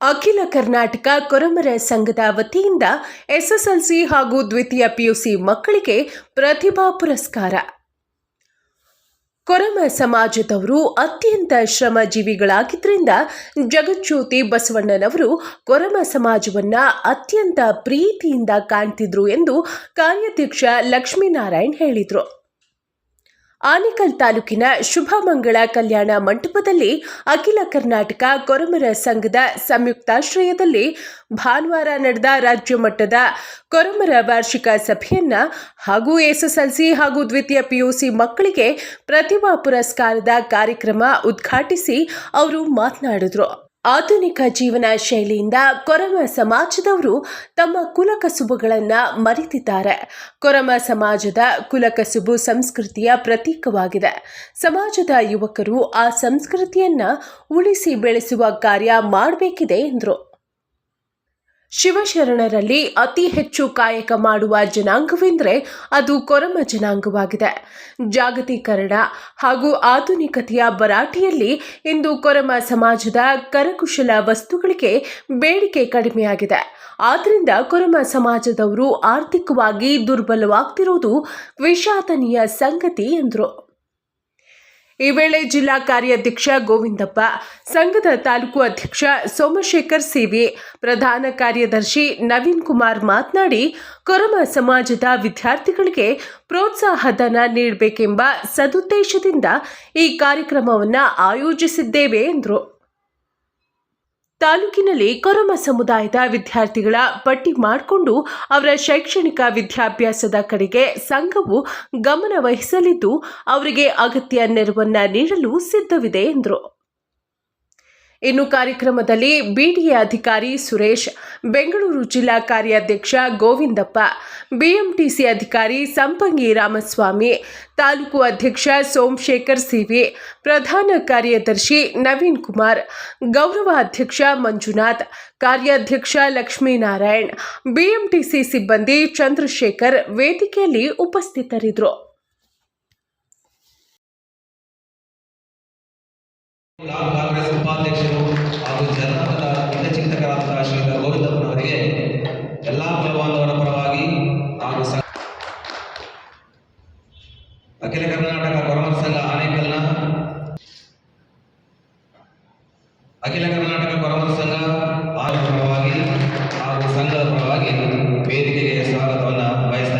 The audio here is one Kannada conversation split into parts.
ಅಖಿಲ ಕರ್ನಾಟಕ ಕೊರಮರ ಸಂಘದ ವತಿಯಿಂದ ಎಸ್ಎಸ್ಎಲ್ಸಿ ಹಾಗೂ ದ್ವಿತೀಯ ಪಿಯುಸಿ ಮಕ್ಕಳಿಗೆ ಪ್ರತಿಭಾ ಪುರಸ್ಕಾರ. ಕೊರಮ ಸಮಾಜದವರು ಅತ್ಯಂತ ಶ್ರಮಜೀವಿಗಳಾಗಿದ್ದರಿಂದ ಜಗಜ್ಯೋತಿ ಬಸವಣ್ಣನವರು ಕೊರಮ ಸಮಾಜವನ್ನ ಅತ್ಯಂತ ಪ್ರೀತಿಯಿಂದ ಕಾಣ್ತಿದ್ರು ಎಂದು ಕಾರ್ಯಾಧ್ಯಕ್ಷ ಲಕ್ಷ್ಮೀನಾರಾಯಣ್ ಹೇಳಿದರು. ಆನೇಕಲ್ ತಾಲೂಕಿನ ಶುಭಮಂಗಳ ಕಲ್ಯಾಣ ಮಂಟಪದಲ್ಲಿ ಅಖಿಲ ಕರ್ನಾಟಕ ಕೊರಮರ ಸಂಘದ ಸಂಯುಕ್ತಾಶ್ರಯದಲ್ಲಿ ಭಾನುವಾರ ನಡೆದ ರಾಜ್ಯ ಮಟ್ಟದ ಕೊರಮರ ವಾರ್ಷಿಕ ಸಭೆಯನ್ನ ಹಾಗೂ ಎಸ್ಎಸ್ಎಲ್ಸಿ ಹಾಗೂ ದ್ವಿತೀಯ ಪಿಯುಸಿ ಮಕ್ಕಳಿಗೆ ಪ್ರತಿಭಾ ಪುರಸ್ಕಾರದ ಕಾರ್ಯಕ್ರಮ ಉದ್ಘಾಟಿಸಿ ಅವರು ಮಾತನಾಡಿದರು. ಆಧುನಿಕ ಜೀವನ ಶೈಲಿಯಿಂದ ಕೊರಮ ಸಮಾಜದವರು ತಮ್ಮ ಕುಲಕಸುಬುಗಳನ್ನು ಮರೆತಿದ್ದಾರೆ. ಕೊರಮ ಸಮಾಜದ ಕುಲಕಸುಬು ಸಂಸ್ಕೃತಿಯ ಪ್ರತೀಕವಾಗಿದೆ. ಸಮಾಜದ ಯುವಕರು ಆ ಸಂಸ್ಕೃತಿಯನ್ನು ಉಳಿಸಿ ಬೆಳೆಸುವ ಕಾರ್ಯ ಮಾಡಬೇಕಿದೆ ಎಂದರು. ಶಿವಶರಣರಲ್ಲಿ ಅತಿ ಹೆಚ್ಚು ಕಾಯಕ ಮಾಡುವ ಜನಾಂಗವೆಂದರೆ ಅದು ಕೊರಮ ಜನಾಂಗವಾಗಿದೆ. ಜಾಗತೀಕರಣ ಹಾಗೂ ಆಧುನಿಕತೆಯ ಬರಾಟಿಯಲ್ಲಿ ಇಂದು ಕೊರಮ ಸಮಾಜದ ಕರಕುಶಲ ವಸ್ತುಗಳಿಗೆ ಬೇಡಿಕೆ ಕಡಿಮೆಯಾಗಿದೆ. ಆದ್ದರಿಂದ ಕೊರಮ ಸಮಾಜದವರು ಆರ್ಥಿಕವಾಗಿ ದುರ್ಬಲವಾಗ್ತಿರುವುದು ವಿಷಾದನೀಯ ಸಂಗತಿ ಎಂದರು. ಈ ವೇಳೆ ಜಿಲ್ಲಾ ಕಾರ್ಯಾಧ್ಯಕ್ಷ ಗೋವಿಂದಪ್ಪ, ಸಂಘದ ತಾಲೂಕು ಅಧ್ಯಕ್ಷ ಸೋಮಶೇಖರ್ ಸಿವಿ, ಪ್ರಧಾನ ಕಾರ್ಯದರ್ಶಿ ನವೀನ್ ಕುಮಾರ್ ಮಾತನಾಡಿ, ಕೊರಮ ಸಮಾಜದ ವಿದ್ಯಾರ್ಥಿಗಳಿಗೆ ಪ್ರೋತ್ಸಾಹಧನ ನೀಡಬೇಕೆಂಬ ಸದುದ್ದೇಶದಿಂದ ಈ ಕಾರ್ಯಕ್ರಮವನ್ನು ಆಯೋಜಿಸಿದ್ದೇವೆ ಎಂದರು. ತಾಲೂಕಿನಲ್ಲಿ ಕೊರಮ ಸಮುದಾಯದ ವಿದ್ಯಾರ್ಥಿಗಳ ಪಟ್ಟಿ ಮಾಡಿಕೊಂಡು ಅವರ ಶೈಕ್ಷಣಿಕ ವಿದ್ಯಾಭ್ಯಾಸದ ಕಡೆಗೆ ಸಂಘವು ಗಮನ ವಹಿಸಲಿದ್ದು, ಅವರಿಗೆ ಅಗತ್ಯ ನೆರವನ್ನು ನೀಡಲು ಸಿದ್ಧವಿದೆ ಎಂದರು. ಇನ್ನು ಕಾರ್ಯಕ್ರಮದಲ್ಲಿ ಬಿಡಿಎ ಅಧಿಕಾರಿ ಸುರೇಶ್, ಬೆಂಗಳೂರು ಜಿಲ್ಲಾ ಕಾರ್ಯಾಧ್ಯಕ್ಷ ಗೋವಿಂದಪ್ಪ, ಬಿಎಂಟಿಸಿ ಅಧಿಕಾರಿ ಸಂಪಂಗಿ ರಾಮಸ್ವಾಮಿ, ತಾಲೂಕು ಅಧ್ಯಕ್ಷ ಸೋಮಶೇಖರ್ ಸಿವಿ, ಪ್ರಧಾನ ಕಾರ್ಯದರ್ಶಿ ನವೀನ್ ಕುಮಾರ್, ಗೌರವ ಅಧ್ಯಕ್ಷ ಮಂಜುನಾಥ್, ಕಾರ್ಯಾಧ್ಯಕ್ಷ ಲಕ್ಷ್ಮೀನಾರಾಯಣ್, ಬಿಎಂಟಿಸಿ ಸಿಬ್ಬಂದಿ ಚಂದ್ರಶೇಖರ್ ವೇದಿಕೆಯಲ್ಲಿ ಉಪಸ್ಥಿತರಿದ್ದರು. ಕಾಂಗ್ರೆಸ್ ಉಪಾಧ್ಯಕ್ಷರು ಹಾಗೂ ಜನಪದ ಹಿತಚಿಂತಕರಾದ ಶ್ರೀಯುತ ಗೋವಿಂದಪ್ಪನವರಿಗೆ ಎಲ್ಲ ಕುಲಬಾಂಧವರ ಪರವಾಗಿ ಹಾಗೂ ಅಖಿಲ ಕರ್ನಾಟಕ ಕೊರಮರ ಸಂಘ ಆನೇಕಲ್ನ ಅಖಿಲ ಕರ್ನಾಟಕ ಕೊರಮರ ಸಂಘ ಆರ ಪರವಾಗಿ ಹಾಗೂ ಸಂಘದ ಪರವಾಗಿ ವೇದಿಕೆಗೆ ಸ್ವಾಗತವನ್ನು ಬಯಸ್ತಾ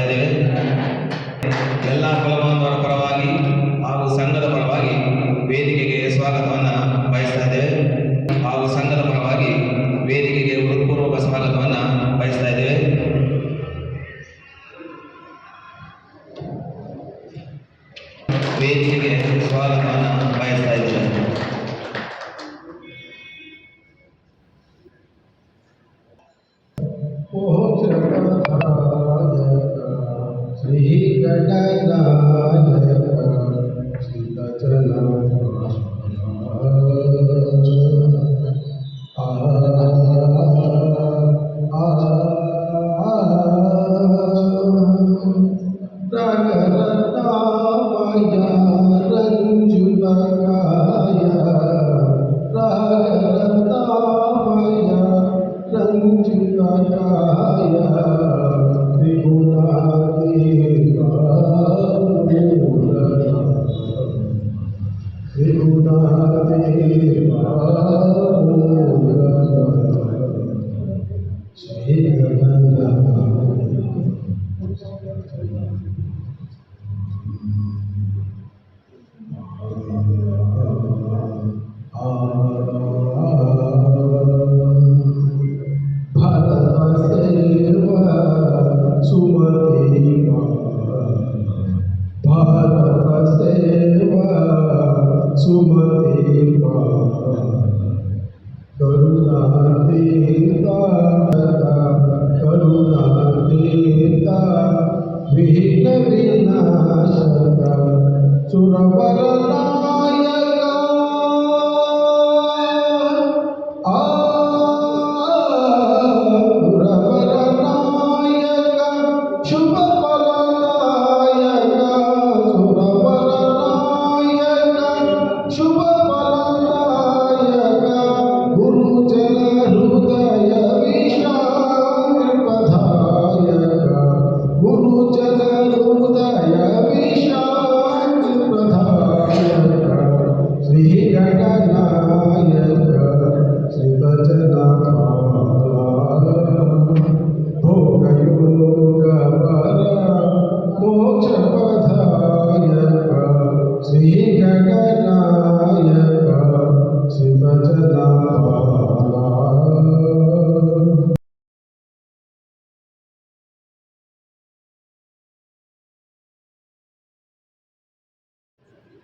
ಸುರವರನಾಯಕ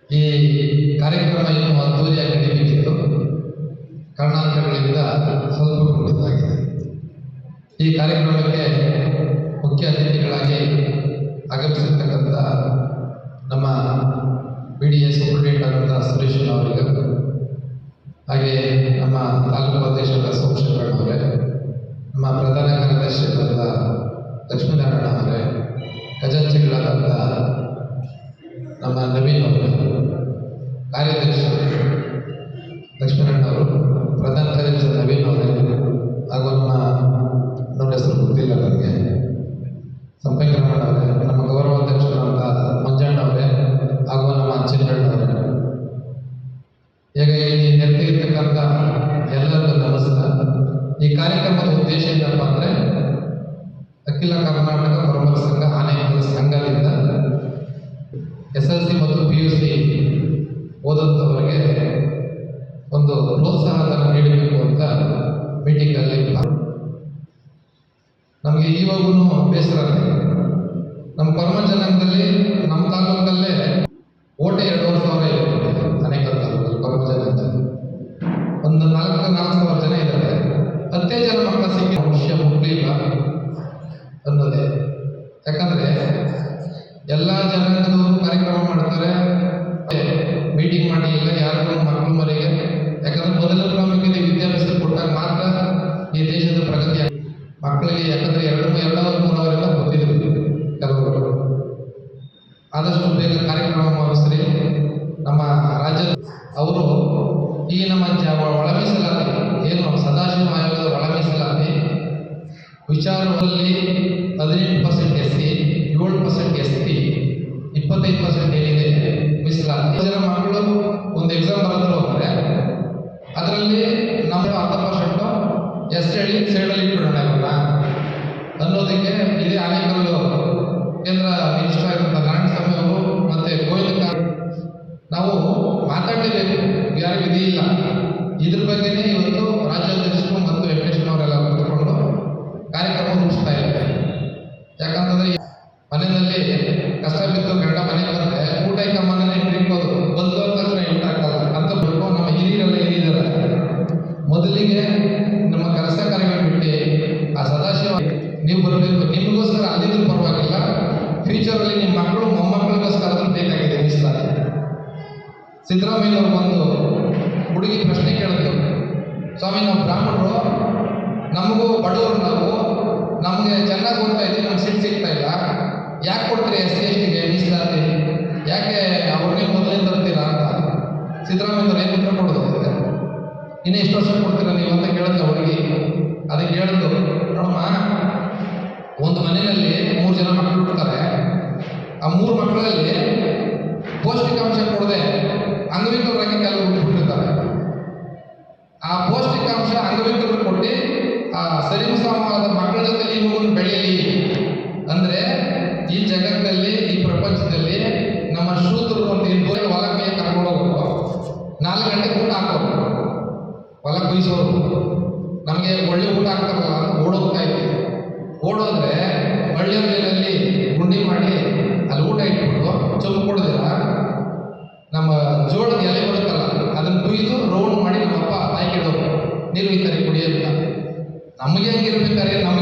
ಈ ಕಾರ್ಯಕ್ರಮ ಇನ್ನೂ ಅದ್ದೂರಿಯಾಗಿ ನಡೀಬೇಕಿತ್ತು ಕಾರಣಾಂತರಗಳಿಂದ ಸ್ವಲ್ಪ ಕುಂಠಿತಾಗಿದೆ ಈ ಕಾರ್ಯಕ್ರಮಕ್ಕೆ ಮುಖ್ಯ ಅತಿಥಿಗಳಾಗಿ ಆಗಮಿಸಿರ್ತಕ್ಕಂಥ ನಮ್ಮ ಬಿ ಡಿ ಎ ಸೂಪರ್ಡೆಂಟ್ ಆದಂಥ ಸುರೇಶ್ ಅವರಿಗೆ, ಹಾಗೆ ನಮ್ಮ ತಾಲೂಕು ಅಧ್ಯಕ್ಷರಾದ ಸೋಮಶೇಖರಣ್ಣ ನಮ್ಮ ಪ್ರಧಾನ ಕಾರ್ಯದರ್ಶಿಗಳಾದ ಲಕ್ಷ್ಮೀನಾರಾಯಣ ಅವರೇ ಖಜಾಂಚಿಗಳಾದಂಥ ನಮ್ಮ ನವೀನ್ ಅವರು ಕಾರ್ಯದರ್ಶಿ ಲಕ್ಷ್ಮೀನಾರಾಯಣ ಅವರು ಪ್ರಧಾನ ಕಾರ್ಯದರ್ಶಿ ನವೀನ್ ಅವರೇ ಹಾಗೂ ನಮ್ಮ ನನ್ನ ಹೆಸರು ಗೊತ್ತಿಲ್ಲ ನನಗೆ ಸಂಪಂಗರಮಣ ಅವರೇ, ನಮ್ಮ ಗೌರವಾಧ್ಯಕ್ಷರಾದಂಥ ಮಂಜಣ್ಣ ಅವರೇ, ಹಾಗೂ ನಮ್ಮ ಚಿನ್ನಣ್ಣ ಅವರೇ. ಈಗ ಇಲ್ಲಿ ನೆರೆದಿರ್ತಕ್ಕಂಥ ಎಲ್ಲರಿಗೂ ನಮಸ್ಕಾರ. ಈ ಕಾರ್ಯಕ್ರಮದ ಉದ್ದೇಶ ಏನಪ್ಪ ಅಂದರೆ, ಅಖಿಲ ಕರ್ನಾಟಕ ಪರಮರ ಸಂಘ ಆನೇಕಲ್ ಸಂಘದಿಂದ ಎಸ್ ಎಲ್ ಸಿ ಮತ್ತು ಪಿ ಯು ಸಿ ಓದಂಥವರಿಗೆ ಒಂದು ಪ್ರೋತ್ಸಾಹಧನ ನೀಡಬೇಕು ಅಂತ ಮೀಟಿಂಗಲ್ಲಿ ನಮಗೆ ಇವಾಗೂ ಬೇಸರ ನಮ್ಮ ಪರಮ ಜನಾಂಗದಲ್ಲಿ ನಮ್ಮ ತಾಲೂಕಲ್ಲೇ ಓಟೆ ಎರಡೂವರೆ ಸಾವಿರ ಇರುತ್ತೆ ಅನೇಕ ತಾಲೂಕಲ್ಲಿ ಜನಾಂಗದಲ್ಲಿ ಒಂದು ನಾಲ್ಕು ನಾಲ್ಕು ಸಾವಿರ ಜನ ಇದ್ದಾರೆ. ಹತ್ತೇ ಜನ ಮಕ್ಕಳ ಸಿಕ್ಕಿ ಮನುಷ್ಯ ಮುಗ್ಲಿಲ್ಲ ಅನ್ನೋದೇ. ಯಾಕಂದ್ರೆ ಎಲ್ಲ ಜನಾಂಗದವರು ಕಾರ್ಯಕ್ರಮ ಮಾಡ್ತಾರೆ. ಮೀಟಿಂಗ್ ಮಾಡಿ ಇಲ್ಲ ಯಾರಿಗೂ ಮಕ್ಕಳು ಮನೆಗೆ ಯಾಕಂದ್ರೆ ಮೊದಲ ಪ್ರಾಮುಖ್ಯತೆ ವಿದ್ಯಾಭ್ಯಾಸ ಕೊಟ್ಟಾಗ ಮಾತ್ರ ಈ ದೇಶದ ಪ್ರಗತಿ ಮಕ್ಕಳಿಗೆ ಯಾಕಂದ್ರೆ ಎರಡು ಎರಡವರು ಮೂರವರೆಲ್ಲ ಗೊತ್ತಿದ್ರು ಕೆಲವರು ಆದಷ್ಟು ಬೇಗ ಕಾರ್ಯಕ್ರಮ ಮಾಡಿಸ್ರಿ. ನಮ್ಮ ರಾಜ್ಯ ಅವರು ಈ ನಮ್ಮ ಜ ಒಳ ಮೀಸಲಾತಿ ಏನು ಸದಾಶಿವ ಆಯೋಗದ ಒಳ ಮೀಸಲಾತಿ ವಿಚಾರದಲ್ಲಿ ಹದಿನೆಂಟು ಪರ್ಸೆಂಟ್ ಎಸ್ ಸಿ ಏಳು ಪರ್ಸೆಂಟ್ ಎಸ್ ಟಿ ಇಪ್ಪತ್ತೈದು ಪರ್ಸೆಂಟ್ ಏನಿದೆ ಮೀಸಲಾತಿ ಜನ ಮಕ್ಕಳು ಒಂದು ಎಕ್ಸಾಮ್ ಬರೆದ್ರು ಹೋಗ್ತಾರೆ ಅದರಲ್ಲಿ ನಮ್ಮ ಹತ್ತು ಪರ್ಸೆಂಟು ಎಸ್ ಹೇಳಿ ಸೈಡಲ್ಲಿ ಇಟ್ಬಿಡೋಣ ಇವನ್ನ ಅನ್ನೋದಕ್ಕೆ ಇದೇ ಆನೇಕಲ್ಲು ಕೇಂದ್ರ ಮಿನಿಸ್ಟರ್ ಆಗಿರುವಂಥ ನಾರಾಯಣಸ್ವಾಮಿ ಅವರು ಮತ್ತು ಗೋವಿಂದ ನಾವು ಮಾತಾಡಲೇಬೇಕು. ಯಾರು ವಿಧಿ ಇಲ್ಲ. ಇದ್ರ ಬಗ್ಗೆನೇ ಇವತ್ತು ರಾಜ್ಯಾಧ್ಯಕ್ಷರು ಮತ್ತು ವೆಂಕಟೇಶ್ವರವರೆಲ್ಲ ಕೂತ್ಕೊಂಡು ಕಾರ್ಯಕ್ರಮ ರೂಪಿಸ್ತಾ ಇದ್ದಾರೆ. ಯಾಕಂತಂದ್ರೆ ಮನೆಯಲ್ಲಿ ಕಷ್ಟ ಬಿದ್ದು ಗಂಡ ಮನೆಗೆ ಬಂದ್ರೆ ಊಟ ಮನೆ ಇಟ್ಬೋದು ಬಂದು ತಕ್ಷಣ ಊಟ ಅಂತ ಬಿಟ್ಟು ನಮ್ಮ ಹಿರಿಯರೆಲ್ಲ ಏನಿದ್ದಾರೆ ಮೊದಲಿಗೆ ನಮ್ಮ ಕೆಲಸ ಕಾರ್ಯಗಳು ಬಿಟ್ಟು ಆ ಸದಾಶಿವ ನೀವು ಬರಬೇಕು. ನಿಮಗೋಸ್ಕರ ಅಲ್ಲಿದ್ರು ಪರವಾಗಿಲ್ಲ. ಫ್ಯೂಚರಲ್ಲಿ ನಿಮ್ಮ ಮಕ್ಕಳು ಮೊಮ್ಮಕ್ಕಳಿಗೋಸ್ಕರ ಬೇಕಾಗಿದೆ ಮೀಸಲಾತಿ. ಸಿದ್ದರಾಮಯ್ಯ ಅವರು ಬಂದು ಹುಡುಗಿ ಪ್ರಶ್ನೆ ಕೇಳಿದ್ರು. ಸ್ವಾಮಿ, ನಾವು ಬ್ರಾಹ್ಮಣರು. ನಮಗೂ ಬಡವರು ನಾವು. ನಮಗೆ ಚೆನ್ನಾಗಿ ಓದ್ತಾ ಇದ್ದೀವಿ. ನಮ್ಗೆ ಸೀಟ್ ಸಿಗ್ತಾ ಇಲ್ಲ. ಯಾಕೆ ಕೊಡ್ತೀರಿ ಎಸ್ ಸಿ ಎಸ್ ಟಿಗೆ? ಮೀಸಲಾತಿ ಯಾಕೆ ಅವ್ರನ್ನೇ ಮೊದಲೇ ಬರ್ತೀರಾ ಅಂತ? ಸಿದ್ದರಾಮಯ್ಯವ್ರು ಏನು ಉತ್ತರ ಕೊಡೋದು ಅದಕ್ಕೆ? ಇನ್ನು ಎಷ್ಟು ವರ್ಷ ಕೊಡ್ತೀರಾ ನೀವು ಅಂತ ಕೇಳಿದ್ರೆ ಹುಡುಗಿ. ಅದಕ್ಕೆ ಹೇಳಿದ್ದು ನೋಡಮ್ಮ ಒಂದು ಮನೆಯಲ್ಲಿ ಮೂರು ಜನ ಮಕ್ಕಳು ಹುಡ್ತಾರೆ. ಆ ಮೂರು ಮಕ್ಕಳಲ್ಲಿ ಪೌಷ್ಟಿಕಾಂಶ ಕೊಡದೆ ಅಂಗವಿಕಲರಾಗಿ ಕೆಲವರು ಹುಟ್ಟಿರ್ತಾರೆ ಆ ಪೌಷ್ಟಿಕಾಂಶ ಅಂಗವಿಕಲರು ಕೊಟ್ಟು, ಆ ಸರಿಸಮವಾದ ಮಕ್ಕಳ ಜೊತೆ ನೀವು ಬೆಳೆಯಲಿ. ಅಂದ್ರೆ ಈ ಜಗತ್ತಲ್ಲಿ, ಈ ಪ್ರಪಂಚದಲ್ಲಿ ನಮ್ಮ ಶೂದ್ರರು ಒಂದು ಇಬ್ಬರು ಹೊಲ ಕೈ ಕರ್ಕೊಂಡು ಹೋಗ್ಬೇಕು. ನಾಲ್ಕು ಗಂಟೆ ಊಟ ಹಾಕೋರು ಹೊಲ ಕುಯ್ಸೋರು ನಮಗೆ ಒಳ್ಳೆ ಊಟ ಹಾಕ್ತಾರಲ್ಲ ಓಡೋಗ್ತಾ ಇದ್ದೀವಿ. ಓಡೋದ್ರೆ ಮಳ್ಳಿಯಲ್ಲಿ ಗುಂಡಿ ಮಾಡಿ ಅಲ್ಲಿ ಊಟ ಇಟ್ಬಿಟ್ಟು ಚೊಂಬು ಕೊಡೋದಿಲ್ಲ. ನಮ್ಮ ಜೋಳದ ಎಲೆ ಬರುತ್ತಲ್ಲ, ಅದನ್ನು ಕುಯ್ದು ರೌಂಡ್ ಮಾಡಿ ನಮ್ಮಪ್ಪ ತಾಯಿ ಕೆಡೋರು ನೀರು ಈ ಕುಡಿಯೋದಿಲ್ಲ ನಮಗೆ ಹೆಂಗಿರ್ಬೇಕಾದ್ರೆ ನಮಗಿಂತ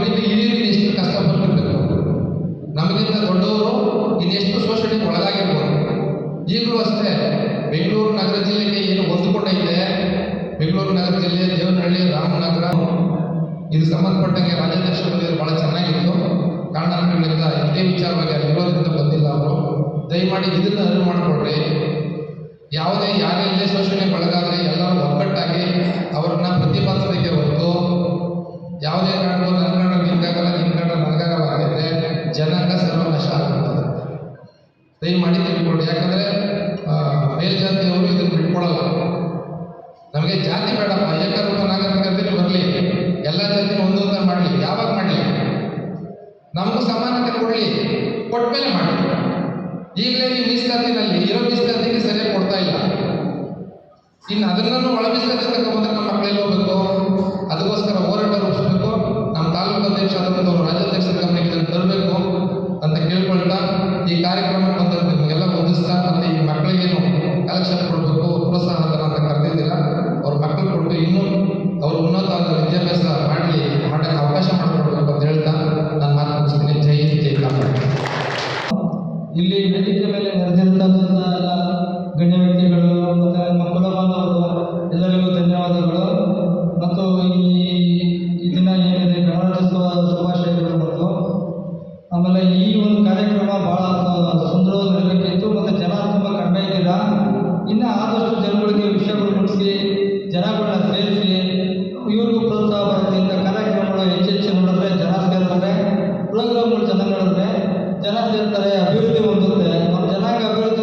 ನೀವು ಮೀಸಲಾತಿನಲ್ಲಿ ಇರೋ ಮೀಸಲಾತಿಗೆ ಸರಿಯಾಗಿ ಕೊಡ್ತಾ ಇಲ್ಲ. ಇನ್ನು ಅದನ್ನ ಒಳ ಮೀಸಲಾತಿ ತಗೊಂಡ್ರೆ ಇನ್ನು ಆದಷ್ಟು ಜನಗಳಿಗೆ ವಿಷಯಗಳು ಮುಟ್ಟಿಸಿ ಜನಗಳನ್ನ ಸೇರಿಸಿ, ಇವ್ರಿಗೂ ಪ್ರೋತ್ಸಾಹ ಬರುತ್ತೆ ಇಂಥ ಕಾರ್ಯಕ್ರಮಗಳು ಹೆಚ್ಚೆಚ್ಚು ನೋಡಿದ್ರೆ ಜನ ಸೇರ್ತಾರೆ. ಪ್ರೋಗ್ರಾಮ್ಗಳು ಚೆನ್ನಾಗಿ ನೋಡಿದ್ರೆ ಜನ ಸೇರ್ತಾರೆ, ಅಭಿವೃದ್ಧಿ ಹೊಂದುತ್ತೆ. ನಮ್ಮ ಜನಾಂಗ ಅಭಿವೃದ್ಧಿ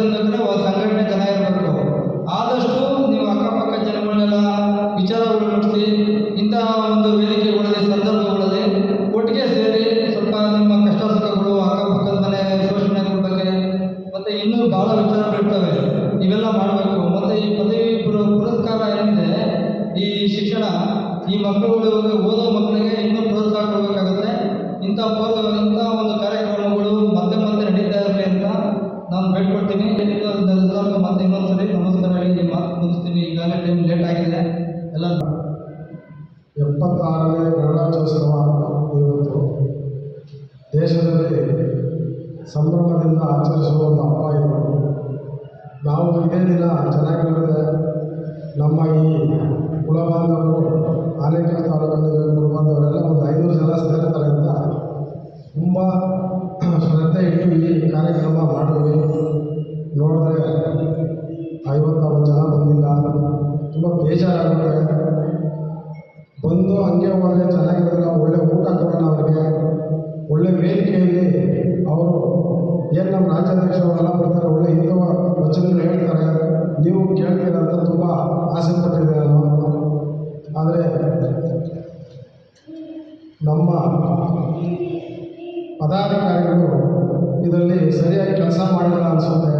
ಸಂಭ್ರಮದಿಂದ ಆಚರಿಸುವ ಒಂದು ಹಬ್ಬ ಇದು. ನಾವು ಇದೇ ದಿನ ಚೆನ್ನಾಗಿರುತ್ತೆ. ನಮ್ಮ ಈ ಕುಲಬಾಂಧವರು ಆನೇಕಲ್ ತಾಲೂಕಿನ ಪದಾಧಿಕಾರಿಗಳು ಇದರಲ್ಲಿ ಸರಿಯಾಗಿ ಕೆಲಸ ಮಾಡಿಲ್ಲ ಅನಿಸುತ್ತೆ.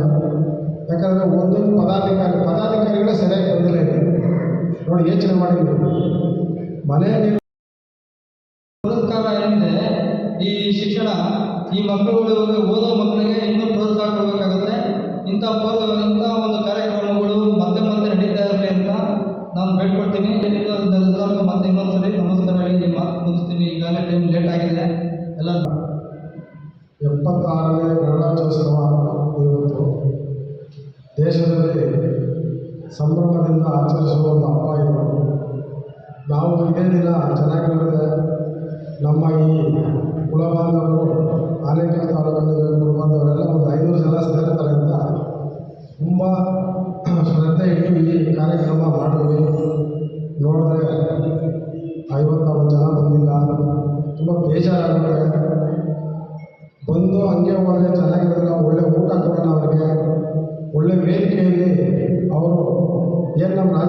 ಯಾಕಂದರೆ ಒಂದೊಂದು ಪದಾಧಿಕಾರಿ, ಪದಾಧಿಕಾರಿಗಳೇ ಸರಿಯಾಗಿ ಬಂದಿಲ್ಲ. ನೋಡಿ ಯೋಚನೆ ಮಾಡಿದ್ರು? ಮನೆ ಪುರಸ್ಕಾರ ಏನಿದೆ ಈ ಶಿಕ್ಷಣ, ಈ ಮಕ್ಕಳುಗಳು ಓದೋ ಮಕ್ಕಳಿಗೆ ಇನ್ನೂ ಪ್ರೋತ್ಸಾಹ ಕೊಡಬೇಕಾಗುತ್ತೆ. ಇಂಥ ಇಂಥ ಒಂದು ಕಾರ್ಯಕ್ರಮಗಳು ಮತ್ತೆ ಮತ್ತೆ ನಡೀತಾ ಇರಲಿ ಅಂತ ನಾನು ಬೇಡ್ಕೊಳ್ತೀನಿ. ಮತ್ತೆ ಇನ್ನೊಂದ್ಸರಿ ನಮಸ್ಕಾರ. ಈಗಾಗಲೇ ಟೈಮ್ ಲೇಟ್ ಆಗಿದೆ. ಎಲ್ಲ ಎಪ್ಪತ್ತಾರನೇ ಗಣರಾಜ್ಯೋತ್ಸವ ಇವತ್ತು ದೇಶದಲ್ಲಿ ಸಂಭ್ರಮದಿಂದ ಆಚರಿಸುವ ಒಂದು ಹಬ್ಬ ಇದು. ನಾವು ಇದೇ ದಿನ ಚೆನ್ನಾಗಿರುತ್ತೆ ನಮ್ಮ ಈ ಕುಲಬಾಂಧವರು ಆನೇಕಲ್ ತಾಲೂಕಿನ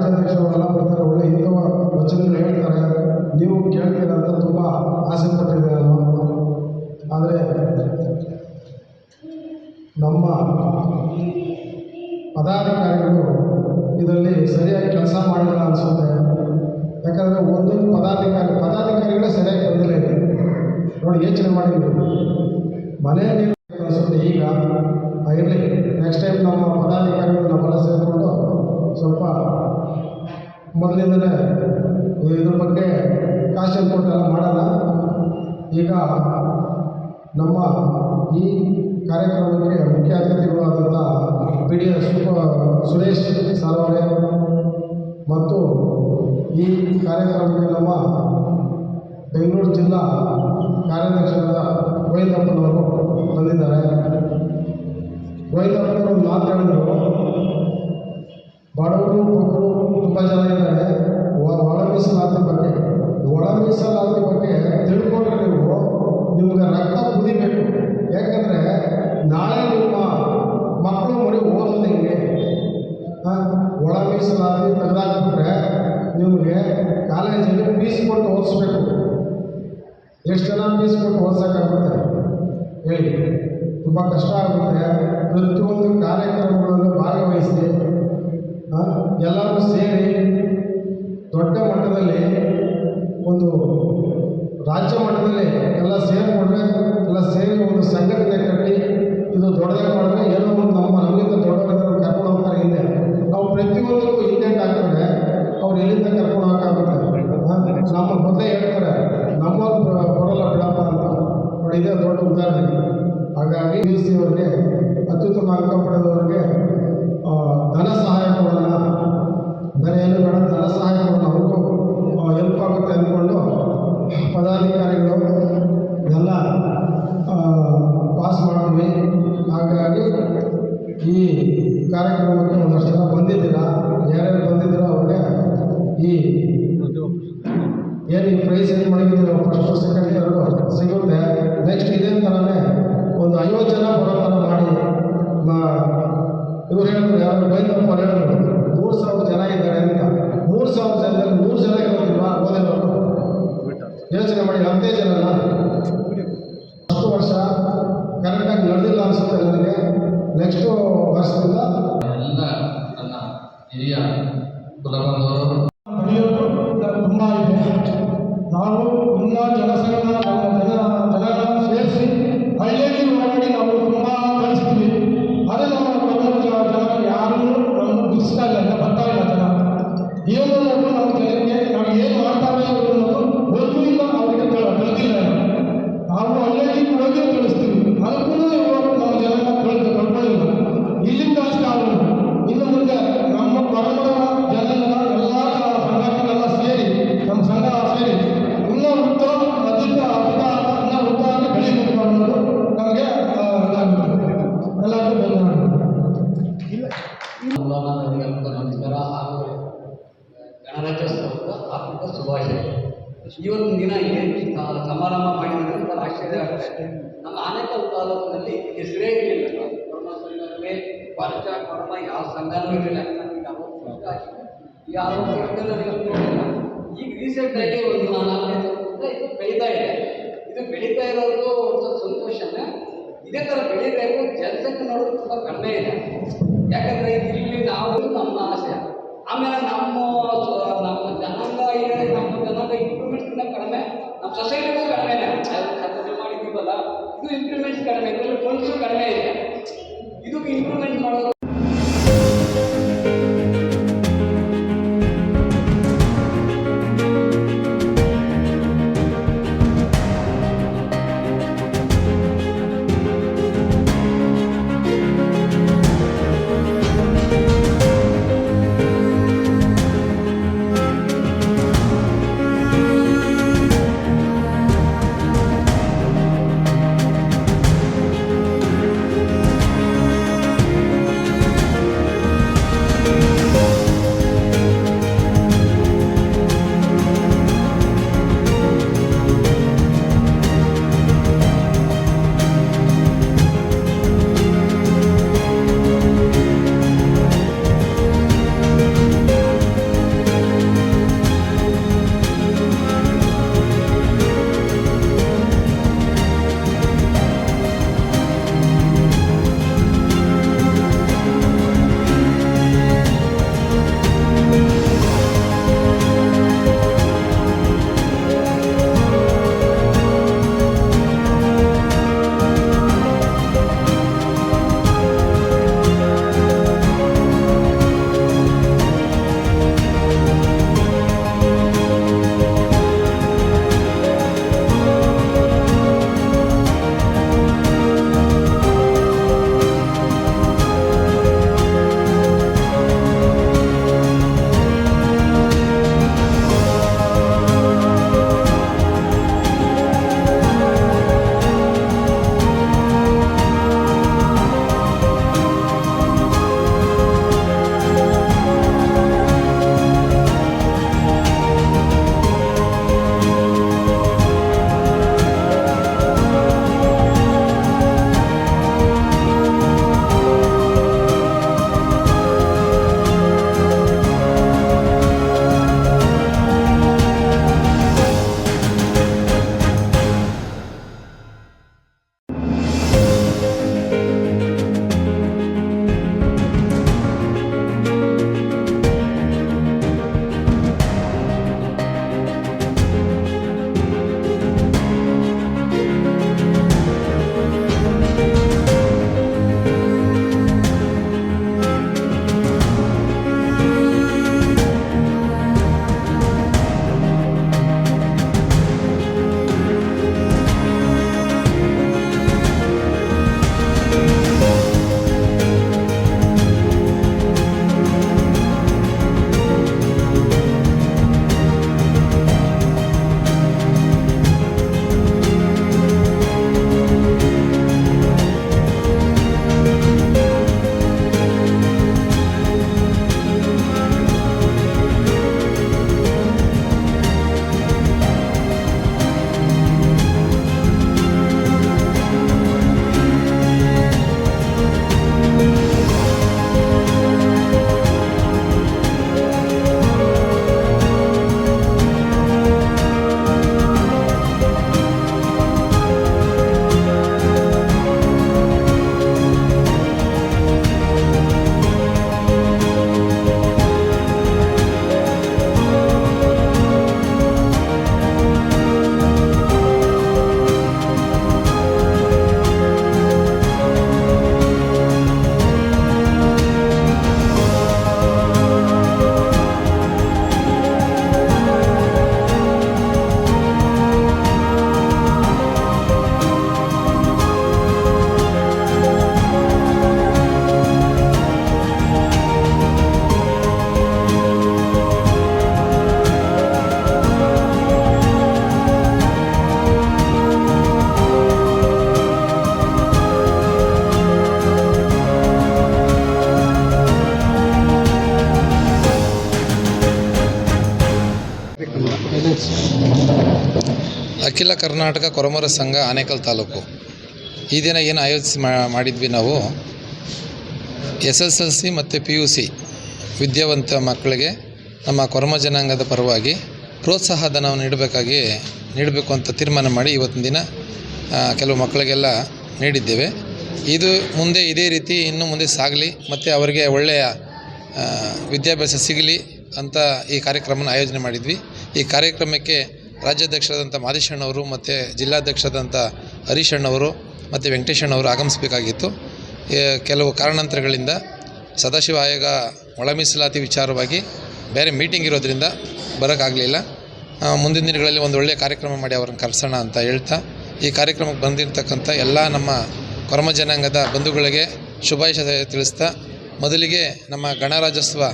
ಏನು ಅವರೆಲ್ಲ ಬರ್ತಾರೆ. ಒಳ್ಳೆ ಹಿಂದುವ ವಚನಗಳು ಹೇಳ್ತಾರೆ. ನೀವು ಕೇಳ್ತೀರ ಅಂತ ತುಂಬ ಆಸೆ ಪಟ್ಟಿದ್ದೀರ ಆದರೆ ನಮ್ಮ ಪದಾಧಿಕಾರಿಗಳು ಇದರಲ್ಲಿ ಸರಿಯಾಗಿ ಕೆಲಸ ಮಾಡಿಲ್ಲ ಅನಿಸುತ್ತೆ. ಯಾಕಂದರೆ ಒಂದೊಂದು ಪದಾಧಿಕಾರಿ, ಪದಾಧಿಕಾರಿಗಳೇ ಸರಿಯಾಗಿ ಬಂದಿಲ್ಲ. ನೋಡಿ, ಯೋಚನೆ ಮಾಡಿದ್ರು ಮನೆ ಅನಿಸುತ್ತೆ ಈಗ. ಇರಲಿ ನೆಕ್ಸ್ಟ್ ಟೈಮ್ ನಮ್ಮ ಸೇರಿಕೊಂಡು ಸ್ವಲ್ಪ ಮೊದಲಿಂದಲೇ ಇದ್ರ ಬಗ್ಗೆ ಕಾಶನ್ ಕೊಟ್ಟೆಲ್ಲ ಮಾಡಲ್ಲ. ಈಗ ನಮ್ಮ ಈ ಕಾರ್ಯಕ್ರಮಕ್ಕೆ ಮುಖ್ಯ ಅತಿಥಿಗಳು ಆದಂಥ ಪಿ ಡಿ ಎಸ್ ಸುರೇಶ್ ಸಾರವರೆ ಮತ್ತು ಈ ಕಾರ್ಯಕ್ರಮಕ್ಕೆ ನಮ್ಮ ಬೆಂಗಳೂರು ಜಿಲ್ಲಾ ಕಾರ್ಯಾಧ್ಯಕ್ಷರಾದ ಗೋವಿಂದಪ್ಪನವರು ಬಂದಿದ್ದಾರೆ. ಗೋವಿಂದಪ್ಪನವರು ಮಾತು ಬಡವರು ಮಕ್ಕಳು ತುಂಬ ಜನ ಇದ್ದಾರೆ. ಒಳ ಮೀಸಲಾತಿ ಬಗ್ಗೆ ಒಳ ಮೀಸಲಾತಿ ಬಗ್ಗೆ ತಿಳ್ಕೊಂಡ್ರೆ ನೀವು ನಿಮಗೆ ರಕ್ತ ಕುದಿಬೇಕು ಯಾಕಂದರೆ ನಾಳೆ ನಿಮ್ಮ ಮಕ್ಕಳು ಮರಿ ಓದೋದು ಹೆಂಗೆ? ಒಳ ಮೀಸಲಾತಿ ತೆಗೆದಾಕ್ಬಿಟ್ರೆ ನಿಮಗೆ ಕಾಲೇಜಲ್ಲಿ ಫೀಸ್ ಕೊಟ್ಟು ಓದಿಸ್ಬೇಕು. ಎಷ್ಟು ಜನ ಫೀಸ್ ಕೊಟ್ಟು ಓದ್ಸೋಕ್ಕಾಗುತ್ತೆ? ಹೇಳಿ. ತುಂಬ ಕಷ್ಟ ಆಗುತ್ತೆ. ಪ್ರತಿಯೊಂದು ಕಾರ್ಯಕ್ರಮಗಳನ್ನು ಭಾಗವಹಿಸಿ ಎಲ್ಲರೂ ಸೇರಿ ದೊಡ್ಡ ಮಟ್ಟದಲ್ಲಿ ಒಂದು ರಾಜ್ಯ ಮಟ್ಟದಲ್ಲಿ ಎಲ್ಲ ಸೇರಿಕೊಂಡ್ರೆ, ಎಲ್ಲ ಸೇರಿ ಒಂದು ಸಂಘಟನೆ ಕಟ್ಟಿ ಇದು ದೊಡ್ಡದಾಗಿ ಮಾಡಿದ್ರೆ ಏನೋ ಒಂದು ನಮ್ಮ ನಮಗಿಂತ ದೊಡ್ಡವರು ಕರ್ಕೊಂಡು ಹೋಗ್ತಾರೆ ಹಿಂದೆ. ನಾವು ಪ್ರತಿಯೊಂದಕ್ಕೂ ಹಿಂದೆ ಹಾಕಿದ್ರೆ ಅವ್ರು ಎಲ್ಲಿಂದ ಕರ್ಕೊಂಡು ಹಾಕಾಗುತ್ತೆ ನಮ್ಮ ಮೊದಲೇ ಹೇಳ್ತಾರೆ, ನಮ್ಮವ್ರು ಬ- ಬಿಡಪ್ಪ ಅಂತ. ನೋಡಿ ದೊಡ್ಡ ಉದಾಹರಣೆ. ಹಾಗಾಗಿ ಯು ಸಿ ಅವರಿಗೆ ಅತ್ಯುತ್ತಮ ಅಂಕ ಪಡೆದವರಿಗೆ ಧನ ಸಹಾಯ ಕೊಡೋಣ ಬೇರೆ ಏನು ಬೇಡ ಧನ ಸಹಾಯ ಕೊಡೋಣ ಅವ್ರಿಗೂ ಹೆಲ್ಪ್ ಆಗುತ್ತೆ ಅಂದ್ಕೊಂಡು ಪದಾಧಿಕಾರಿಗಳು ಯಾವ ಈಗ ರೀಸೆಂಟ್ ಆಗಿ ಒಂದು ನಾಲ್ಕೈದು ಬೆಳೀತಾ ಇದೆ. ಇದು ಬೆಳೀತಾ ಇರೋದು ಒಂದು ಸಂತೋಷನೇ. ಇದೇ ಥರ ಬೆಳೀತಾ ಜನಸಂಖ್ಯೆ ನೋಡೋದು ತುಂಬ ಕಡಿಮೆ ಇದೆ. ಯಾಕಂದ್ರೆ ಇಲ್ಲಿ ನಾವು ನಮ್ಮ ಆಸೆ. ಆಮೇಲೆ ನಮ್ಮ ನಮ್ಮ ಜನಾಂಗ ಏನಿದೆ, ನಮ್ಮ ಜನಾಂಗ ಇಂಪ್ರೂವ್ಮೆಂಟ್ಸ್ನ ಕಡಿಮೆ, ನಮ್ಮ ಸೊಸೈಟಿಗೂ ಕಡಿಮೆ ಕಥೆ ಮಾಡಿದ್ದೀವಲ್ಲ, ಇದು ಇಂಪ್ರೂವ್ಮೆಂಟ್ಸ್ ಕಡಿಮೆ, ಇದರಲ್ಲಿ ಫಂಡ್ಸು ಕಡಿಮೆ ಇದೆ. ಇದಕ್ಕೆ ಇಂಪ್ರೂವ್ಮೆಂಟ್ ಮಾಡೋದು ಅಖಿಲ ಕರ್ನಾಟಕ ಕೊರಮರ ಸಂಘ ಆನೇಕಲ್ ತಾಲೂಕು. ಈ ದಿನ ಏನು ಆಯೋಜಿಸಿ ಮಾಡಿದ್ವಿ ನಾವು, ಎಸ್ ಎಸ್ ಎಲ್ ಸಿ ಮತ್ತು ಪಿ ಯು ಸಿ ವಿದ್ಯಾವಂತ ಮಕ್ಕಳಿಗೆ ನಮ್ಮ ಕೊರಮ ಜನಾಂಗದ ಪರವಾಗಿ ಪ್ರೋತ್ಸಾಹ ಧನವನ್ನು ನೀಡಬೇಕಾಗಿ, ನೀಡಬೇಕು ಅಂತ ತೀರ್ಮಾನ ಮಾಡಿ ಇವತ್ತಿನ ದಿನ ಕೆಲವು ಮಕ್ಕಳಿಗೆಲ್ಲ ನೀಡಿದ್ದೇವೆ. ಇದು ಮುಂದೆ ಇದೇ ರೀತಿ ಇನ್ನು ಮುಂದೆ ಸಾಗಲಿ, ಮತ್ತು ಅವರಿಗೆ ಒಳ್ಳೆಯ ವಿದ್ಯಾಭ್ಯಾಸ ಸಿಗಲಿ ಅಂತ ಈ ಕಾರ್ಯಕ್ರಮನ ಆಯೋಜನೆ ಮಾಡಿದ್ವಿ. ಈ ಕಾರ್ಯಕ್ರಮಕ್ಕೆ ರಾಜ್ಯಾಧ್ಯಕ್ಷರಾದಂಥ ಮಾದೇಶಣ್ಣವರು ಮತ್ತು ಜಿಲ್ಲಾಧ್ಯಕ್ಷರಾದಂಥ ಹರೀಶಣ್ಣವರು ಮತ್ತು ವೆಂಕಟೇಶಣ್ಣವರು ಆಗಮಿಸಬೇಕಾಗಿತ್ತು. ಕೆಲವು ಕಾರಣಾಂತರಗಳಿಂದ ಸದಾಶಿವ ಆಯೋಗ ಒಳ ಮೀಸಲಾತಿ ವಿಚಾರವಾಗಿ ಬೇರೆ ಮೀಟಿಂಗ್ ಇರೋದ್ರಿಂದ ಬರೋಕ್ಕಾಗಲಿಲ್ಲ. ಮುಂದಿನ ದಿನಗಳಲ್ಲಿ ಒಂದು ಒಳ್ಳೆಯ ಕಾರ್ಯಕ್ರಮ ಮಾಡಿ ಅವ್ರನ್ನ ಕರೆಸೋಣ ಅಂತ ಹೇಳ್ತಾ, ಈ ಕಾರ್ಯಕ್ರಮಕ್ಕೆ ಬಂದಿರತಕ್ಕಂಥ ಎಲ್ಲ ನಮ್ಮ ಕೊರಮ ಜನಾಂಗದ ಬಂಧುಗಳಿಗೆ ಶುಭಾಶಯ ತಿಳಿಸ್ತಾ, ಮೊದಲಿಗೆ ನಮ್ಮ ಗಣರಾಜ್ಯೋತ್ಸವ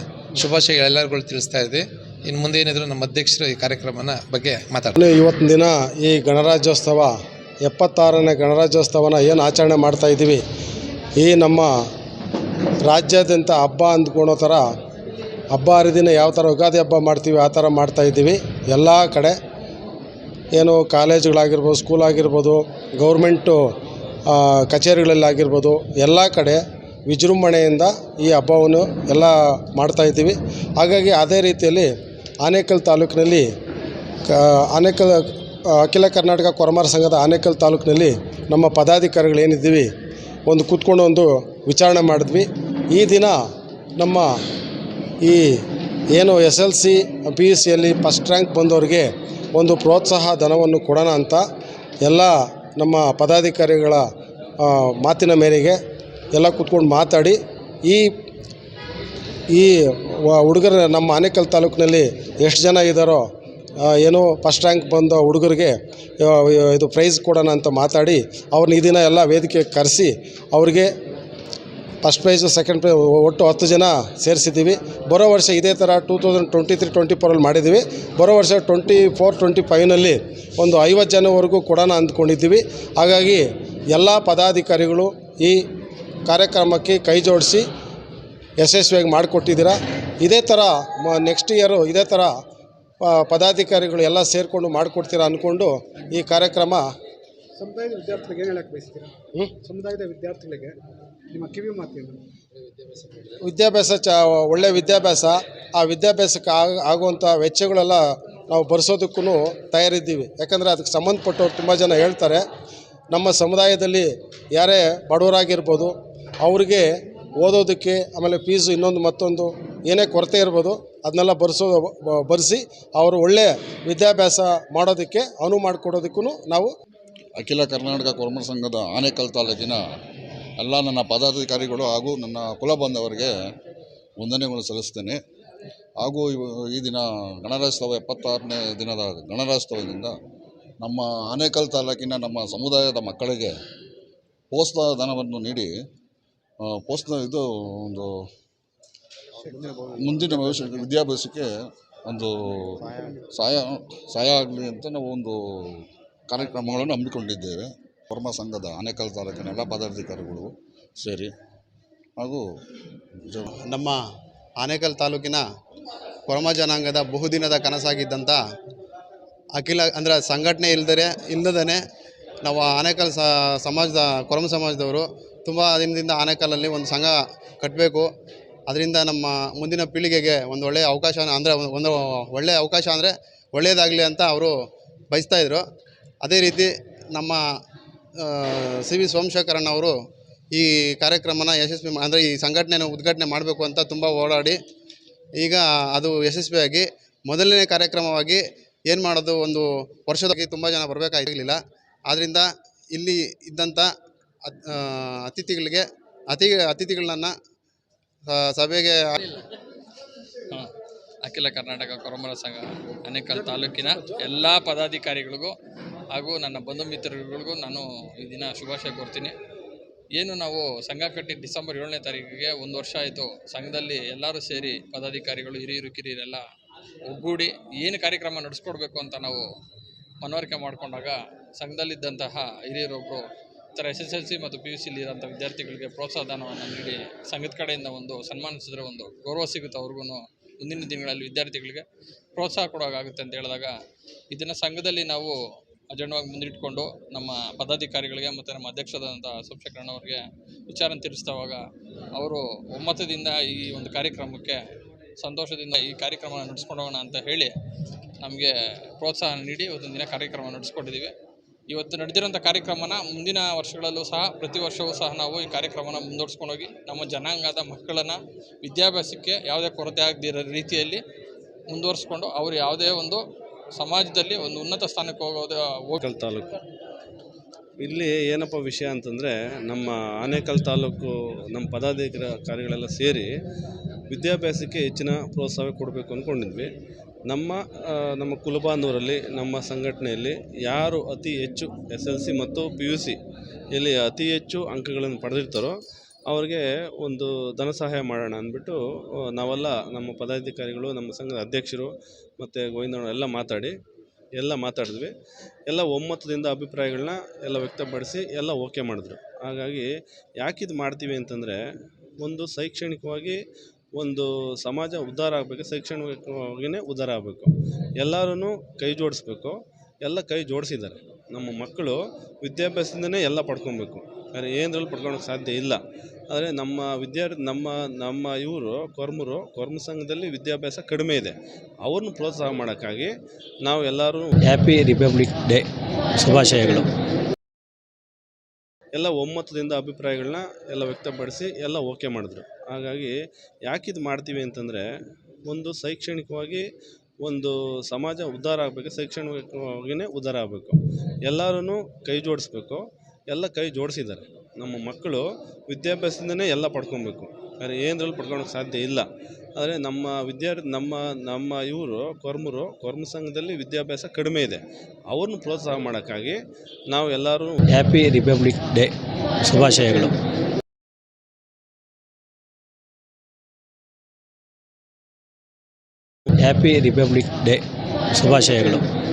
ಶುಭಾಶಯ ಎಲ್ಲರಿಗೂ ತಿಳಿಸ್ತಾ ಇದ್ದೆ ಇನ್ನು ಮುಂದೆ ಏನಿದ್ರು ನಮ್ಮ ಅಧ್ಯಕ್ಷರು ಈ ಕಾರ್ಯಕ್ರಮನ ಬಗ್ಗೆ ಮಾತಾಡ್ತಾರೆ. ಇವತ್ತಿನ ದಿನ ಈ ಗಣರಾಜ್ಯೋತ್ಸವ, ಎಪ್ಪತ್ತಾರನೇ ಗಣರಾಜ್ಯೋತ್ಸವನ ಏನು ಆಚರಣೆ ಮಾಡ್ತಾ ಇದ್ದೀವಿ, ಈ ನಮ್ಮ ರಾಜ್ಯಾದ್ಯಂತ ಹಬ್ಬ ಅಂದ್ಕೊಳೋ ಥರ, ಹಬ್ಬ ಹರಿದಿನ ಯಾವ ಥರ ಯುಗಾದಿ ಹಬ್ಬ ಮಾಡ್ತೀವಿ ಆ ಥರ ಮಾಡ್ತಾ ಇದ್ದೀವಿ. ಎಲ್ಲ ಕಡೆ ಏನು ಕಾಲೇಜುಗಳಾಗಿರ್ಬೋದು ಸ್ಕೂಲ್ ಆಗಿರ್ಬೋದು ಗೌರ್ಮೆಂಟು ಕಚೇರಿಗಳಲ್ಲಾಗಿರ್ಬೋದು, ಎಲ್ಲ ಕಡೆ ವಿಜೃಂಭಣೆಯಿಂದ ಈ ಹಬ್ಬವನ್ನು ಎಲ್ಲ ಮಾಡ್ತಾ ಇದ್ದೀವಿ. ಹಾಗಾಗಿ ಅದೇ ರೀತಿಯಲ್ಲಿ ಆನೇಕಲ್ ತಾಲೂಕಿನಲ್ಲಿ ಆನೇಕಲ್ ಅಖಿಲ ಕರ್ನಾಟಕ ಕೊರಮಾರ ಸಂಘದ ಆನೇಕಲ್ ತಾಲೂಕಿನಲ್ಲಿ ನಮ್ಮ ಪದಾಧಿಕಾರಿಗಳು ಏನಿದ್ದೀವಿ, ಒಂದು ಕೂತ್ಕೊಂಡು ಒಂದು ವಿಚಾರಣೆ ಮಾಡಿದ್ವಿ. ಈ ದಿನ ನಮ್ಮ ಈ ಏನು S L C, P U ಸಿಯಲ್ಲಿ ಫಸ್ಟ್ ರ್ಯಾಂಕ್ ಬಂದವರಿಗೆ ಒಂದು ಪ್ರೋತ್ಸಾಹ ಧನವನ್ನು ಕೊಡೋಣ ಅಂತ ಎಲ್ಲ ನಮ್ಮ ಪದಾಧಿಕಾರಿಗಳ ಮಾತಿನ ಮೇರೆಗೆ ಎಲ್ಲ ಕೂತ್ಕೊಂಡು ಮಾತಾಡಿ ಈ ಈ ಹುಡುಗರ ನಮ್ಮ ಆನೇಕಲ್ ತಾಲೂಕಿನಲ್ಲಿ ಎಷ್ಟು ಜನ ಇದ್ದಾರೋ ಏನೋ ಫಸ್ಟ್ ರ್ಯಾಂಕ್ ಬಂದ ಹುಡುಗರಿಗೆ ಇದು ಪ್ರೈಸ್ ಕೊಡೋಣ ಅಂತ ಮಾತಾಡಿ ಅವ್ರನ್ನ ಈ ದಿನ ಎಲ್ಲ ವೇದಿಕೆ ಕರೆಸಿ ಅವ್ರಿಗೆ ಫಸ್ಟ್ ಪ್ರೈಸು, ಸೆಕೆಂಡ್ ಪ್ರೈಸ್ ಒಟ್ಟು ಹತ್ತು ಜನ ಸೇರಿಸಿದ್ದೀವಿ. ಬರೋ ವರ್ಷ ಇದೇ ಥರ two thousand twenty three twenty ಫೋರಲ್ಲಿ ಮಾಡಿದ್ದೀವಿ. ಬರೋ ವರ್ಷ ಟ್ವೆಂಟಿ ಫೋರ್ ಟ್ವೆಂಟಿ ಫೈವ್ನಲ್ಲಿ ಒಂದು ಐವತ್ತು ಜನವರೆಗೂ ಕೊಡೋಣ ಅಂದ್ಕೊಂಡಿದ್ದೀವಿ. ಹಾಗಾಗಿ ಎಲ್ಲ ಪದಾಧಿಕಾರಿಗಳು ಈ ಕಾರ್ಯಕ್ರಮಕ್ಕೆ ಕೈ ಜೋಡಿಸಿ ಯಶಸ್ವಿಯಾಗಿ ಮಾಡಿಕೊಟ್ಟಿದ್ದೀರಾ? ಇದೇ ಥರ ಮ ನೆಕ್ಸ್ಟ್ ಇಯರು ಇದೇ ಥರ ಪದಾಧಿಕಾರಿಗಳು ಎಲ್ಲ ಸೇರಿಕೊಂಡು ಮಾಡಿಕೊಡ್ತೀರಾ ಅಂದ್ಕೊಂಡು ಈ ಕಾರ್ಯಕ್ರಮ ಸಮುದಾಯದ ವಿದ್ಯಾರ್ಥಿಗಳಿಗೆ ಏನು ಹೇಳಕ್ಕೆ ಬಯಸ್ತೀರಾ? ಸಮುದಾಯದ ವಿದ್ಯಾರ್ಥಿಗಳಿಗೆ ನಿಮ್ಮ ಕಿವಿ ಮಾತೇನು? ವಿದ್ಯಾಭ್ಯಾಸ ಚ ಒಳ್ಳೆಯ ವಿದ್ಯಾಭ್ಯಾಸ. ಆ ವಿದ್ಯಾಭ್ಯಾಸಕ್ಕೆ ಆಗ ಆಗುವಂಥ ವೆಚ್ಚಗಳೆಲ್ಲ ನಾವು ಭರಿಸೋದಕ್ಕೂ ತಯಾರಿದ್ದೀವಿ. ಯಾಕಂದರೆ ಅದಕ್ಕೆ ಸಂಬಂಧಪಟ್ಟವ್ರು ತುಂಬ ಜನ ಹೇಳ್ತಾರೆ ನಮ್ಮ ಸಮುದಾಯದಲ್ಲಿ ಯಾರೇ ಬಡವರಾಗಿರ್ಬೋದು ಅವ್ರಿಗೆ ಓದೋದಕ್ಕೆ ಆಮೇಲೆ ಫೀಸು ಇನ್ನೊಂದು ಮತ್ತೊಂದು, ಏನೇ ಕೊರತೆ ಇರ್ಬೋದು, ಅದನ್ನೆಲ್ಲ ಬರೆಸೋ, ಬರೆಸಿ ಅವರು ಒಳ್ಳೆಯ ವಿದ್ಯಾಭ್ಯಾಸ ಮಾಡೋದಕ್ಕೆ ಅನುವು ಮಾಡಿಕೊಡೋದಕ್ಕೂ ನಾವು ಅಖಿಲ ಕರ್ನಾಟಕ ಕೊರಮರ ಸಂಘದ ಆನೇಕಲ್ ತಾಲೂಕಿನ ಎಲ್ಲ ನನ್ನ ಪದಾಧಿಕಾರಿಗಳು ಹಾಗೂ ನನ್ನ ಕುಲ ಬಾಂಧವರಿಗೆ ವಂದನೆಗಳು ಸಲ್ಲಿಸ್ತೇನೆ. ಹಾಗೂ ಈ ದಿನ ಗಣರಾಜ್ಯೋತ್ಸವ ಎಪ್ಪತ್ತಾರನೇ ದಿನದ ಗಣರಾಜ್ಯೋತ್ಸವದಿಂದ ನಮ್ಮ ಆನೇಕಲ್ ತಾಲೂಕಿನ ನಮ್ಮ ಸಮುದಾಯದ ಮಕ್ಕಳಿಗೆ ಪ್ರೋತ್ಸಾಹ ಧನವನ್ನು ನೀಡಿ ಪ್ರೋತ್ಸಾಹ ಇದು ಒಂದು ಮುಂದಿನ ಭವಿಷ್ಯ ವಿದ್ಯಾಭ್ಯಾಸಕ್ಕೆ ಒಂದು ಸಹಾಯ ಸಹಾಯ ಆಗಲಿ ಅಂತ ನಾವು ಒಂದು ಕಾರ್ಯಕ್ರಮಗಳನ್ನು ಹಮ್ಮಿಕೊಂಡಿದ್ದೇವೆ. ಪರಮ ಸಂಘದ ಆನೇಕಲ್ ತಾಲೂಕಿನ ಎಲ್ಲ ಪದಾಧಿಕಾರಿಗಳು ಸೇರಿ. ಹಾಗೂ ನಮ್ಮ ಆನೇಕಲ್ ತಾಲೂಕಿನ ಕೊರಮ ಜನಾಂಗದ ಬಹುದಿನದ ಕನಸಾಗಿದ್ದಂಥ ಅಖಿಲ ಅಂದರೆ ಸಂಘಟನೆ ಇಲ್ದರೆ ಇಲ್ಲದೇ ನಾವು ಆನೇಕಲ್ ಸ ಸಮಾಜದ ಕೊರಮ ಸಮಾಜದವರು ತುಂಬ ದಿನದಿಂದ ಆನೇಕಲ್ಲಲ್ಲಿ ಒಂದು ಸಂಘ ಕಟ್ಟಬೇಕು ಅದರಿಂದ ನಮ್ಮ ಮುಂದಿನ ಪೀಳಿಗೆಗೆ ಒಂದು ಒಳ್ಳೆಯ ಅವಕಾಶ ಅಂದರೆ ಒಂದು ಒಳ್ಳೆಯ ಅವಕಾಶ ಅಂದರೆ ಒಳ್ಳೆಯದಾಗಲಿ ಅಂತ ಅವರು ಬಯಸ್ತಾಯಿದ್ರು ಅದೇ ರೀತಿ ನಮ್ಮ ಸಿ ವಿ ಸೋಮಶೇಖರಣ್ಣ ಅವರು ಈ ಕಾರ್ಯಕ್ರಮನ ಯಶಸ್ವಿ ಅಂದರೆ ಈ ಸಂಘಟನೆಯನ್ನು ಉದ್ಘಾಟನೆ ಮಾಡಬೇಕು ಅಂತ ತುಂಬ ಓಡಾಡಿ ಈಗ ಅದು ಯಶಸ್ವಿಯಾಗಿ ಮೊದಲನೇ ಕಾರ್ಯಕ್ರಮವಾಗಿ ಏನು ಮಾಡೋದು ಒಂದು ವರ್ಷದಾಗಿ ತುಂಬ ಜನ ಬರಬೇಕಾಗಿರಲಿಲ್ಲ. ಆದ್ದರಿಂದ ಇಲ್ಲಿ ಇದ್ದಂಥ ಅತಿಥಿಗಳಿಗೆ, ಅತಿ, ಅತಿಥಿಗಳನ್ನ ಸಭೆಗೆ ಅಖಿಲ ಕರ್ನಾಟಕ ಕೊರಮರ ಸಂಘ, ಅನೇಕಲ್ ತಾಲೂಕಿನ ಎಲ್ಲ ಪದಾಧಿಕಾರಿಗಳಿಗೂ ಹಾಗೂ ನನ್ನ ಬಂಧು ಮಿತ್ರರುಗಳಿಗೂ ನಾನು ಈ ದಿನ ಶುಭಾಶಯ ಕೋರ್ತೀನಿ. ಏನು ನಾವು ಸಂಘ ಕಟ್ಟಿ ಡಿಸೆಂಬರ್ ಏಳನೇ ತಾರೀಕಿಗೆ ಒಂದು ವರ್ಷ ಆಯಿತು ಸಂಘದಲ್ಲಿ ಎಲ್ಲರೂ ಸೇರಿ ಪದಾಧಿಕಾರಿಗಳು, ಹಿರಿಯರು, ಕಿರಿಯರೆಲ್ಲ ಒಗ್ಗೂಡಿ ಏನು ಕಾರ್ಯಕ್ರಮ ನಡೆಸ್ಕೊಡ್ಬೇಕು ಅಂತ ನಾವು ಮನವರಿಕೆ ಮಾಡಿಕೊಂಡಾಗ ಸಂಘದಲ್ಲಿದ್ದಂತಹ ಹಿರಿಯರೊಬ್ಬರು ಥರ ಎಸ್ ಎಸ್ ಎಲ್ ಸಿ ಮತ್ತು ಪಿ ಯು ಸಿಲಿ ಇರೋಂಥ ವಿದ್ಯಾರ್ಥಿಗಳಿಗೆ ಪ್ರೋತ್ಸಾಹ ಧನವನ್ನು ನೀಡಿ ಸಂಘದ ಕಡೆಯಿಂದ ಒಂದು ಸನ್ಮಾನಿಸಿದ್ರೆ ಒಂದು ಗೌರವ ಸಿಗುತ್ತೆ ಅವ್ರಿಗೂ ಮುಂದಿನ ದಿನಗಳಲ್ಲಿ ವಿದ್ಯಾರ್ಥಿಗಳಿಗೆ ಪ್ರೋತ್ಸಾಹ ಕೊಡೋಕ್ಕಾಗುತ್ತೆ ಅಂತ ಹೇಳಿದಾಗ ಇದನ್ನು ಸಂಘದಲ್ಲಿ ನಾವು ಅಜೆಂಡವಾಗಿ ಮುಂದಿಟ್ಕೊಂಡು ನಮ್ಮ ಪದಾಧಿಕಾರಿಗಳಿಗೆ ಮತ್ತು ನಮ್ಮ ಅಧ್ಯಕ್ಷರಾದಂಥ ಸೋಮಶೇಖರಣ್ಣ ಅವರಿಗೆ ವಿಚಾರ ತಿಳಿಸಿದವಾಗ ಅವರು ಒಮ್ಮತದಿಂದ ಈ ಒಂದು ಕಾರ್ಯಕ್ರಮಕ್ಕೆ ಸಂತೋಷದಿಂದ ಈ ಕಾರ್ಯಕ್ರಮ ನಡೆಸ್ಕೊಂಡೋಗೋಣ ಅಂತ ಹೇಳಿ ನಮಗೆ ಪ್ರೋತ್ಸಾಹ ನೀಡಿ ಒಂದು ದಿನ ಕಾರ್ಯಕ್ರಮ ನಡೆಸ್ಕೊಂಡಿದ್ದೀವಿ. ಇವತ್ತು ನಡೆದಿರೋಂಥ ಕಾರ್ಯಕ್ರಮನ ಮುಂದಿನ ವರ್ಷಗಳಲ್ಲೂ ಸಹ, ಪ್ರತಿ ವರ್ಷವೂ ಸಹ ನಾವು ಈ ಕಾರ್ಯಕ್ರಮನ ಮುಂದುವರ್ಸ್ಕೊಂಡು ಹೋಗಿ ನಮ್ಮ ಜನಾಂಗದ ಮಕ್ಕಳನ್ನು ವಿದ್ಯಾಭ್ಯಾಸಕ್ಕೆ ಯಾವುದೇ ಕೊರತೆ ಆಗದಿರೋ ರೀತಿಯಲ್ಲಿ ಮುಂದುವರಿಸ್ಕೊಂಡು ಅವರು ಯಾವುದೇ ಒಂದು ಸಮಾಜದಲ್ಲಿ ಒಂದು ಉನ್ನತ ಸ್ಥಾನಕ್ಕೆ ಹೋಗೋದು ಹೋಗಲ್ ತಾಲೂಕು. ಇಲ್ಲಿ ಏನಪ್ಪ ವಿಷಯ ಅಂತಂದರೆ, ನಮ್ಮ ಆನೇಕಲ್ ತಾಲೂಕು, ನಮ್ಮ ಪದಾಧಿಕಾರಿಗಳೆಲ್ಲ ಸೇರಿ ವಿದ್ಯಾಭ್ಯಾಸಕ್ಕೆ ಹೆಚ್ಚಿನ ಪ್ರೋತ್ಸಾಹ ಕೊಡಬೇಕು ಅಂದ್ಕೊಂಡಿದ್ವಿ ನಮ್ಮ ನಮ್ಮ ಕುಲಬಾಂಧವರಲ್ಲಿ, ನಮ್ಮ ಸಂಘಟನೆಯಲ್ಲಿ ಯಾರು ಅತಿ ಹೆಚ್ಚು ಎಸ್ ಎಲ್ ಸಿ ಮತ್ತು ಪಿ ಯು ಸಿ ಇಲ್ಲಿ ಅತಿ ಹೆಚ್ಚು ಅಂಕಗಳನ್ನು ಪಡೆದಿರ್ತಾರೋ ಅವ್ರಿಗೆ ಒಂದು ಧನ ಸಹಾಯ ಮಾಡೋಣ ಅಂದ್ಬಿಟ್ಟು ನಾವೆಲ್ಲ ನಮ್ಮ ಪದಾಧಿಕಾರಿಗಳು, ನಮ್ಮ ಸಂಘದ ಅಧ್ಯಕ್ಷರು ಮತ್ತು ಗೋವಿಂದಣ್ಣ ಎಲ್ಲ ಮಾತಾಡಿ, ಎಲ್ಲ ಮಾತಾಡಿದ್ವಿ. ಎಲ್ಲ ಒಮ್ಮತದಿಂದ ಅಭಿಪ್ರಾಯಗಳನ್ನ ಎಲ್ಲ ವ್ಯಕ್ತಪಡಿಸಿ ಎಲ್ಲ ಓಕೆ ಮಾಡಿದ್ರು. ಹಾಗಾಗಿ ಯಾಕಿದು ಮಾಡ್ತೀವಿ ಅಂತಂದರೆ, ಒಂದು ಶೈಕ್ಷಣಿಕವಾಗಿ ಒಂದು ಸಮಾಜ ಉದ್ಧಾರ ಆಗಬೇಕು ಶೈಕ್ಷಣಿಕವಾಗಿಯೇ ಉದ್ಧಾರ ಆಗಬೇಕು. ಎಲ್ಲರೂ ಕೈ ಜೋಡಿಸ್ಬೇಕು. ಎಲ್ಲ ಕೈ ಜೋಡಿಸಿದ್ದಾರೆ. ನಮ್ಮ ಮಕ್ಕಳು ವಿದ್ಯಾಭ್ಯಾಸದಿಂದನೇ ಎಲ್ಲ ಪಡ್ಕೊಬೇಕು. ಆದರೆ ಏನರಲ್ಲಿ ಪಡ್ಕೊಳಕ್ಕೆ ಸಾಧ್ಯ ಇಲ್ಲ. ಆದರೆ ನಮ್ಮ ವಿದ್ಯಾರ್ಥಿ ನಮ್ಮ ನಮ್ಮ ಇವರು, ಕೊರ್ಮರು, ಕೊರ್ಮ ಸಂಘದಲ್ಲಿ ವಿದ್ಯಾಭ್ಯಾಸ ಕಡಿಮೆ ಇದೆ. ಅವ್ರನ್ನ ಪ್ರೋತ್ಸಾಹ ಮಾಡೋಕ್ಕಾಗಿ ನಾವು ಎಲ್ಲರೂ ಹ್ಯಾಪಿ ರಿಪಬ್ಲಿಕ್ ಡೇ ಶುಭಾಶಯಗಳು. ಎಲ್ಲ ಒಮ್ಮತದಿಂದ ಅಭಿಪ್ರಾಯಗಳನ್ನ ಎಲ್ಲ ವ್ಯಕ್ತಪಡಿಸಿ ಎಲ್ಲ ಓಕೆ ಮಾಡಿದ್ರು. ಹಾಗಾಗಿ ಯಾಕಿದು ಮಾಡ್ತೀವಿ ಅಂತಂದರೆ ಒಂದು ಶೈಕ್ಷಣಿಕವಾಗಿ ಒಂದು ಸಮಾಜ ಉದ್ಧಾರ ಆಗಬೇಕು ಶೈಕ್ಷಣಿಕವಾಗಿಯೇ ಉದ್ಧಾರ ಆಗಬೇಕು. ಎಲ್ಲರೂ ಕೈ ಜೋಡಿಸ್ಬೇಕು, ಎಲ್ಲ ಕೈ ಜೋಡಿಸಿದ್ದಾರೆ. ನಮ್ಮ ಮಕ್ಕಳು ವಿದ್ಯಾಭ್ಯಾಸದಿಂದನೇ ಎಲ್ಲ ಪಡ್ಕೊಬೇಕು. ಆದರೆ ಏನರಲ್ಲಿ ಪಡ್ಕೊಳಕ್ಕೆ ಸಾಧ್ಯ ಇಲ್ಲ. ಆದರೆ ನಮ್ಮ ವಿದ್ಯಾರ್ಥಿ ನಮ್ಮ ನಮ್ಮ ಇವರು ಕೊರ್ಮರು, ಕೊರ್ಮ ಸಂಘದಲ್ಲಿ ವಿದ್ಯಾಭ್ಯಾಸ ಕಡಿಮೆ ಇದೆ. ಅವ್ರನ್ನ ಪ್ರೋತ್ಸಾಹ ಮಾಡೋಕ್ಕಾಗಿ ನಾವು ಎಲ್ಲರೂ ಹ್ಯಾಪಿ ರಿಪಬ್ಲಿಕ್ ಡೇ ಶುಭಾಶಯಗಳು. ಹ್ಯಾಪಿ ರಿಪಬ್ಲಿಕ್ ಡೇ ಶುಭಾಶಯಗಳು.